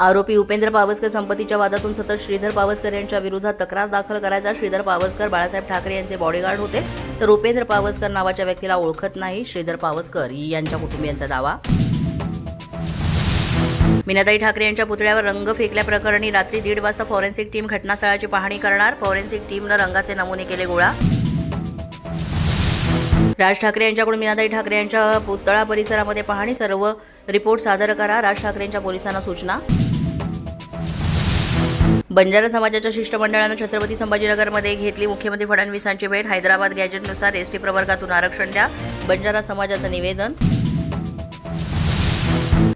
आरोपी उपेंद्र पावसकर संपत्तीच्या वादातून सतत श्रीधर पावसकर यांच्या विरोधात तक्रार दाखल करायचा. श्रीधर पावसकर बाळासाहेब ठाकरे यांचे बॉडीगार्ड होते. तर उपेंद्र पावसकर नावाच्या व्यक्तीला ओळखत नाही श्रीधर पावसकर. यांच्या कुटुंबियांचा दावा. मीनाताई ठाकरे यांच्या पुतळ्यावर रंग फेकल्याप्रकरणी रात्री दीड वाजता फॉरेन्सिक टीम घटनास्थळाची पाहणी करणार. फॉरेन्सिक टीमनं रंगाचे नमुने केले गोळा. राज ठाकरे यांच्याकडून मीनाताई ठाकरे यांच्या पुतळा परिसरामध्ये पाहणी सर्व रिपोर्ट सादर करा. राज ठाकरेंच्या पोलिसांना सूचना. बंजारा समाजाच्या शिष्टमंडळानं छत्रपती संभाजीनगरमध्ये घेतली मुख्यमंत्री फडणवीसांची भेट. हैदराबाद गॅजेटनुसार एसटी प्रवर्गातून आरक्षण द्या. बंजारा समाजाचं निवेदन.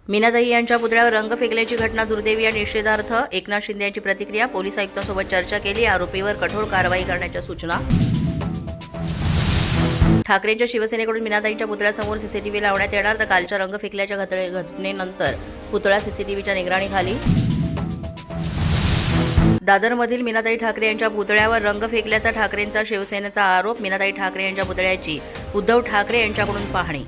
मीनाताई यांच्या पुतळ्यावर रंग फेकल्याची घटना दुर्दैवी या निषेधार्थ. एकनाथ शिंदे यांची प्रतिक्रिया पोलीस आयुक्तांसोबत चर्चा केली. आरोपीवर कठोर कारवाई करण्याच्या सूचना. ठाकरेंच्या शिवसेनेकडून मीनाताईंच्या पुतळ्यासमोर सीसीटीव्ही लावण्यात येणार. तर कालच्या रंग फेकल्याच्या घटने- घटनेनंतर पुतळा सीसीटीव्हीच्या निगराणीखाली दादरमधील मीनाताई ठाकरे यांच्या पुतळ्यावर रंग फेकल्याचा ठाकरेंचा शिवसेनेचा आरोप मीनाताई ठाकरे यांच्या पुतळ्याची उद्धव ठाकरे यांच्याकडून पाहणी.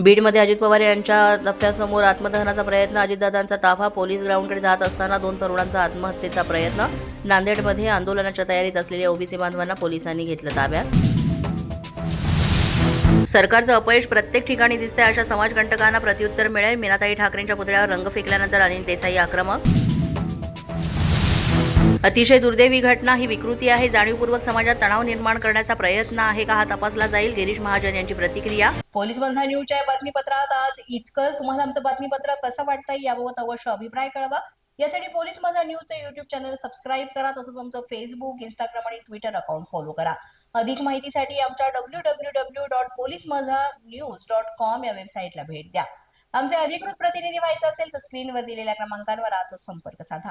बीडमध्ये अजित पवार यांच्या दफ्त्यासमोर आत्मदहनाचा प्रयत्न. अजितदादांचा ताफा पोलीस ग्राउंडकडे जात असताना दोन तरुणांचा आत्महत्येचा प्रयत्न. नांदेडमध्ये आंदोलनाच्या तयारीत असलेल्या ओबीसी बांधवांना पोलिसांनी घेतलं ताब्यात. सरकारचं अपयश प्रत्येक ठिकाणी दिसतंय अशा समाजकंटकांना प्रत्युत्तर मिळेल. मीनाताई ठाकरेंच्या पुतळ्यावर रंग फेकल्यानंतर अनिल देसाई आक्रमक अतिशय दुर्दैवी घटना ही विकृती आहे. जाणीवपूर्वक समाजात तणाव निर्माण करण्याचा प्रयत्न आहे का हा तपासला जाईल? गिरीश महाजन यांची प्रतिक्रिया. पोलीस बंधा न्यूजच्या बातमीपत्रात आज इतकंच. तुम्हाला आमचं बातमीपत्र कसं वाटतंय याबाबत अवश्य अभिप्राय कळवा. यासाठी पोलीस माझा न्यूजचं युट्यूब चॅनल सबस्क्राईब करा तसंच आमचं फेसबुक इंस्टाग्राम आणि ट्विटर अकाउंट फॉलो करा. अधिक माहितीसाठी आमच्या W W W dot police Majha news dot com या वेबसाईटला भेट द्या. आमचे अधिकृत प्रतिनिधी व्हायचं असेल तर स्क्रीनवर दिलेल्या क्रमांकांवर आजच संपर्क साधा.